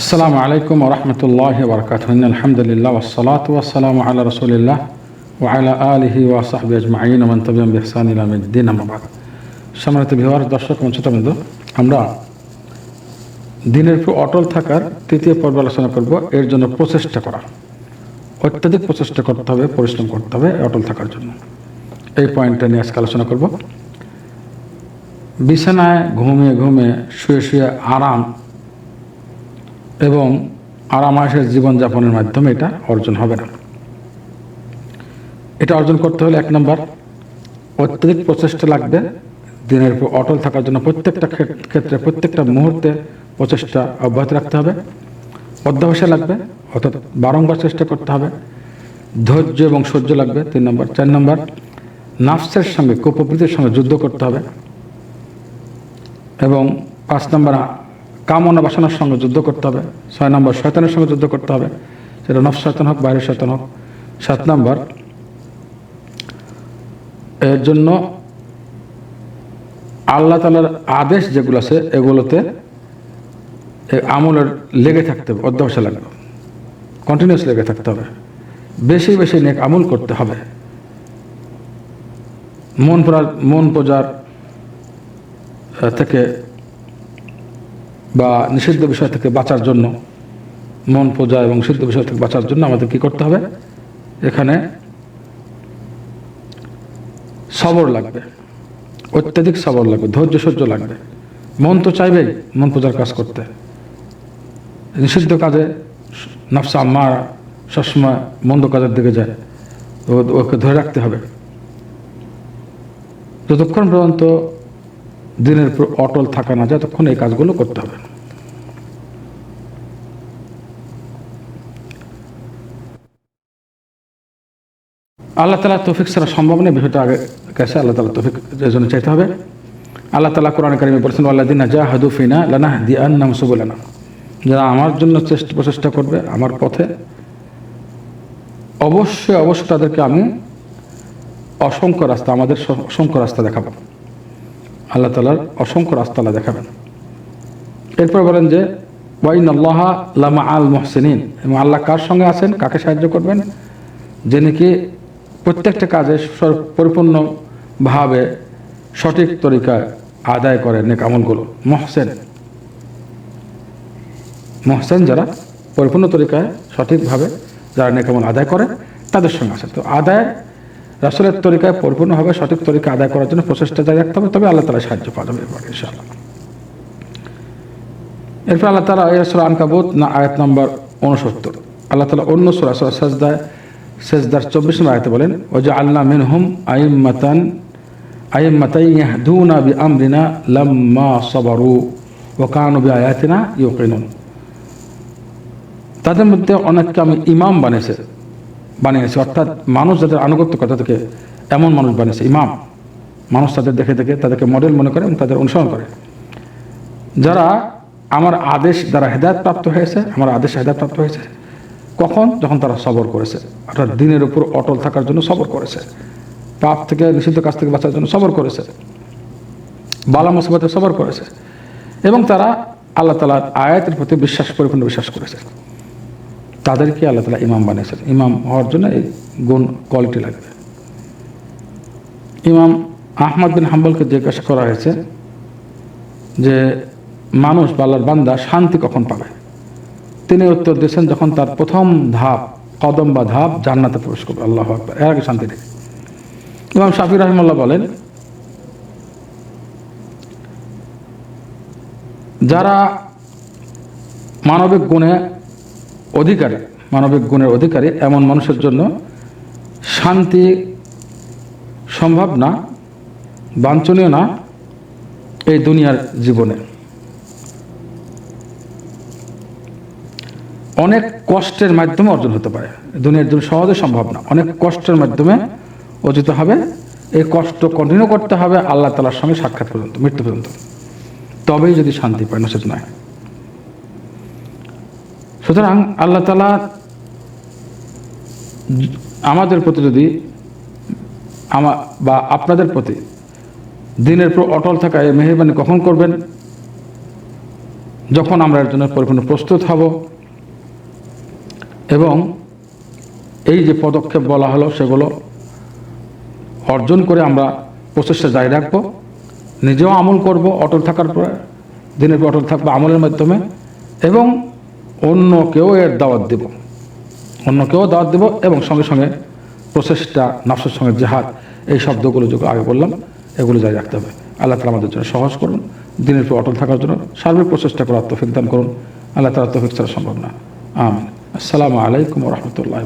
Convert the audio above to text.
আসসালামু আলাইকুম রহমতুল্লাহ বরকাত আলহামদুলিল্লাহ ওসলাত ওসালাম আল্লাহ রসুলিল্লাহ ওয়ালা আলহি ওয়াসাহবি আজমাইন ওমান তবিম বেহসান ইলামদ্দিন আমাবাদ সম্মানিত বিহার দর্শক মঞ্চিতবৃন্দ আমরা দিনের পর অটল থাকার তৃতীয় পর্ব আলোচনা করব। এর জন্য প্রচেষ্টা করা। অত্যাধিক প্রচেষ্টা করতে হবে, পরিশ্রম করতে হবে অটল থাকার জন্য। এই পয়েন্টটা নিয়ে আজকে আলোচনা করব। বিছানায় ঘুমিয়ে ঘুমিয়ে শুয়ে শুয়ে আরাম এবং আরামায়েশের জীবনযাপনের মাধ্যমে এটা অর্জন হবে না। এটা অর্জন করতে হলে এক নম্বর, অত্যধিক প্রচেষ্টা লাগবে, দিনের উপর অটল থাকার জন্য প্রত্যেকটা ক্ষেত্রে প্রত্যেকটা মুহূর্তে প্রচেষ্টা অব্যাহত রাখতে হবে। অধ্যাবসায় লাগবে, অর্থাৎ বারংবার চেষ্টা করতে হবে। ধৈর্য এবং সহ্য লাগবে, তিন নম্বর। চার নম্বর, নাফসের সঙ্গে কুপ্রবৃত্তির সঙ্গে যুদ্ধ করতে হবে। এবং পাঁচ নম্বর কামনা বাসনার সঙ্গে যুদ্ধ করতে হবে। ছয় নম্বর, শয়তানের সঙ্গে যুদ্ধ করতে হবে। সেটা নফ শয়তান হোক, বাইরের শয়তান হোক। সাত নম্বর, এর জন্য আল্লাহ তালার আদেশ যেগুলো আছে, এগুলোতে আমলের লেগে থাকতে হবে, অধ্যবসায় লাগবে। কন্টিনিউস লেগে থাকতে হবে। বেশি বেশি নেক আমল করতে হবে। মন পড়ার, মন পূজার থেকে বা নিষিদ্ধ বিষয় থেকে বাঁচার জন্য, মন পূজা এবং নিষিদ্ধ বিষয় থেকে বাঁচার জন্য আমাদের কি করতে হবে? এখানে সবর লাগবে, অত্যাধিক সবর লাগবে, ধৈর্য সহ্য লাগবে। মন তো চাইবেই মন পূজার কাজ করতে। নিষিদ্ধ কাজে নফসা আম্মা সবসময় মন্দ কাজের দিকে যায় ওকে ধরে রাখতে হবে। যতক্ষণ পর্যন্ত দিনের অটল থাকা না যায় ততক্ষণ এই কাজগুলো করতে হবে। আল্লাহ তালা তৌফিক ছাড়া সম্ভব নেই বিষয়টা আগে গেছে, আল্লাহ তালা তৌফিক জন্য চাইতে হবে। আল্লাহ তালা কোরআন কারিমে বলেছেন আল্লাহ দিন যা হাদুফিনা লানা দিয়ান নাম সুবলানা। যারা আমার জন্য চেষ্টা প্রচেষ্টা করবে, আমার পথে, অবশ্যই অবশ্যই তাদেরকে আমি অসংখ্য রাস্তা, আমাদের অসংখ্য রাস্তা দেখাবো। আল্লাহ তালার অসংখ্য রাস্তা আল্লাহ দেখাবেন। এরপর বলেন যে ওয়াইন আল্লাহ লামা আল মহসিনিন। এবং আল্লাহ কার সঙ্গে আছেন? কাকে সাহায্য করবেন? যে নাকি প্রত্যেকটা কাজে পরিপূর্ণভাবে সঠিক তরিকায় আদায় করে নেক আমলগুলো। মহসেন। মহসেন যারা পরিপূর্ণ তরিকায় সঠিকভাবে যারা নেকামল আদায় করে, তাদের সঙ্গে আছে। তো আদায় রাসুলের তরিকায় পরিপূর্ণভাবে সঠিক তরিকা আদায় করার জন্য প্রচেষ্টা জারি রাখতে হবে, তবে আল্লাহ তালা সাহায্য পাওয়া যাবে এরপর ইনশাআল্লাহ। এরপর আল্লাহ তালা সুরা আনকাবুত না, আয়াত নম্বর উনসত্তর আল্লাহ তালা অন্য সুরা সুরা সাজদায়, সেজদার চব্বিশ নম্বর আয়তে বলেন ও যে আল্লাহ মিন হুম আইম মাতান আইম মাতাই ইয়াহদুনা বি আমরিনা লাম্মা সবারু ও কানু বি আয়াতিনা ইউকিনুন। তাদের মধ্যে অনেককে আমি ইমাম বানিয়েছে। বানিয়েছি। অর্থাৎ মানুষ যাদের আনুগত্য করে, তাদেরকে এমন মানুষ বানিয়েছে, ইমাম। মানুষ তাদের দেখে দেখে তাদেরকে মডেল মনে করে এবং তাদের অনুসরণ করে। যারা আমার আদেশ দ্বারা হেদায়ত প্রাপ্ত হয়েছে, আমার আদেশ হেদায়ত প্রাপ্ত হয়েছে, কখন? যখন তারা সবর করেছে। অর্থাৎ দিনের উপর অটল থাকার জন্য সবর করেছে। পাপ থেকে, নিষিদ্ধ কাজ থেকে বাঁচার জন্য সবর করেছে। বালা মুসিবতে সবর করেছে। এবং তারা আল্লাহ তালার আয়াতের প্রতি বিশ্বাস, পরিপূর্ণ বিশ্বাস করেছে। তাদেরকে আল্লাহ তালা ইমাম বানিয়েছেন। ইমাম হওয়ার জন্য এই গুণ কোয়ালিটি লাগবে। ইমাম আহমদ বিন হাম্বলকে জিজ্ঞাসা করা হয়েছে যে, মানুষ বা আল্লাহর বান্দা শান্তি কখন পাবে? তিনি উত্তর দিয়েছেন, যখন তার প্রথম ধাপ, কদম বা ধাপ জান্নাতে প্রবেশ করবে। আল্লাহ আকবার। এর আগে শান্তি নেই। ইমাম শাফি রহমাল্লাহ বলেন, যারা মানবিক গুণে অধিকারী, মানবিক গুণের অধিকারী এমন মানুষের জন্য শান্তি সম্ভব না, বাঞ্ছনীয় না এই দুনিয়ার জীবনে। অনেক কষ্টের মাধ্যমে অর্জন হতে পারে। দুনিয়ার জীবন সহজে সম্ভব না। অনেক কষ্টের মাধ্যমে অর্জিত হবে। এই কষ্ট কন্টিনিউ করতে হবে আল্লাহ তালার সঙ্গে সাক্ষাৎ পর্যন্ত, মৃত্যু পর্যন্ত। তবেই যদি শান্তি পায় নচেত নয় সুতরাং আল্লাহ তালা আমাদের প্রতি যদি আমা বা আপনাদের প্রতি দিনের পর অটল থাকা এই মেহরবানি কখন করবেন? যখন আমরা এর জন্য পরিপূর্ণ প্রস্তুত হব। এবং এই যে পদক্ষেপ বলা হলো সেগুলো অর্জন করে আমরা প্রচেষ্টা জারি রাখব। নিজেও আমল করব অটল থাকার পরে, দিনের পর অটল থাকব আমলের মাধ্যমে। এবং অন্য কেউ এর দাওয়াত দেব। অন্য কেউ দাওয়াত দেব এবং সঙ্গে সঙ্গে প্রচেষ্টা, নফসের সঙ্গে জেহাদ, এই শব্দগুলো যেগুলো আগে বললাম, এগুলো জারি রাখতে হবে। আল্লাহ তালা আমাদের জন্য সহজ করুন, দিনের পর অটল থাকার জন্য সার্বিক প্রচেষ্টা করার তফিক দান করুন। আল্লাহ তালা তফিক ছাড়া সম্ভব না। আমিন। আসসালামু আলাইকুম রহমতুল্লাহ